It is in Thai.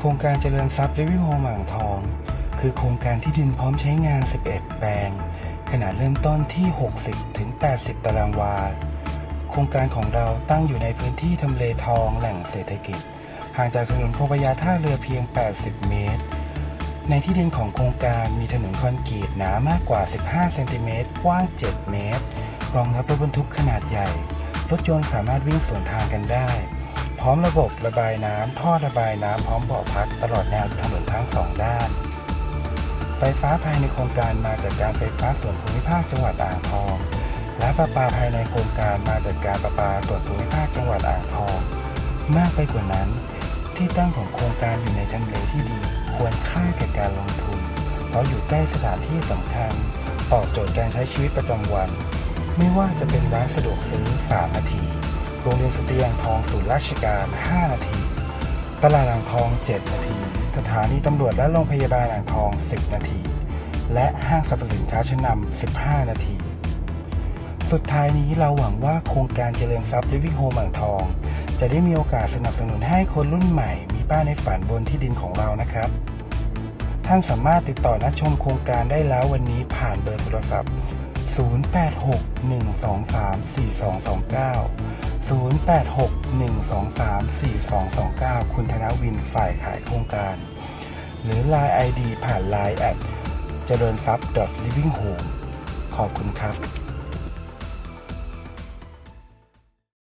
โครงการเจริญทรัพย์ลิวิโฮมอ่างทอง คือโครงการที่ดินพร้อมใช้งาน 11 แปลง ขนาดเริ่มต้นที่ 60 ถึง 80 ตารางวา โครงการของเราตั้งอยู่ในพื้นที่ทำเลทองแหล่งเศรษฐกิจ ห่างจากถนนโพพยาท่าเรือเพียง 80 เมตร ในที่ดินของโครงการมีถนนคอนกรีตหนามากกว่า 15 เซนติเมตรกว้าง 7 เมตร รองรับรถบรรทุกขนาดใหญ่ รถยนต์สามารถวิ่งสวนทางกันได้ ร้อมระบบระบายน้ำท่อระบายน้ำพร้อมเบาะพักตลอดแนวถนนทั้งสองด้าน ไฟฟ้าภายในโครงการมาจากการไฟฟ้าส่วนภูมิภาคจังหวัดอ่างทอง และประปาภายในโครงการมาจากการประปาส่วนภูมิภาคจังหวัดอ่างทอง มากไปกว่านั้น ที่ตั้งของโครงการอยู่ในทำเลที่ดี ควรค่าแก่การลงทุน เพราะอยู่ใกล้สถานที่สำคัญตอบโจทย์การใช้ชีวิตประจำวัน ไม่ว่าจะเป็นร้านสะดวกซื้อ3นาที โรงเรียนสตรีอ่างทองศูนย์ราชการ 5 นาที ตลาดอ่างทอง 7 นาที สถานีตำรวจและโรงพยาบาลอ่างทอง 10 นาที และห้างสรรพสินค้าชั้นนำ 15 นาที สุดท้ายนี้เราหวังว่าโครงการเจริญทรัพย์ลิวิโฮมอ่างทอง จะได้มีโอกาสสนับสนุนให้คนรุ่นใหม่ มีบ้านในฝันบนที่ดินของเรานะครับท่านสามารถติดต่อนัดชมโครงการได้แล้ววันนี้ผ่านเบอร์โทรศัพท์ 0861234229 0861234229 คุณธนวินฝ่ายขายโครงการ หรือ Line ID ผ่าน Line แอดเจริญทรัพย์ .living home ขอบคุณครับ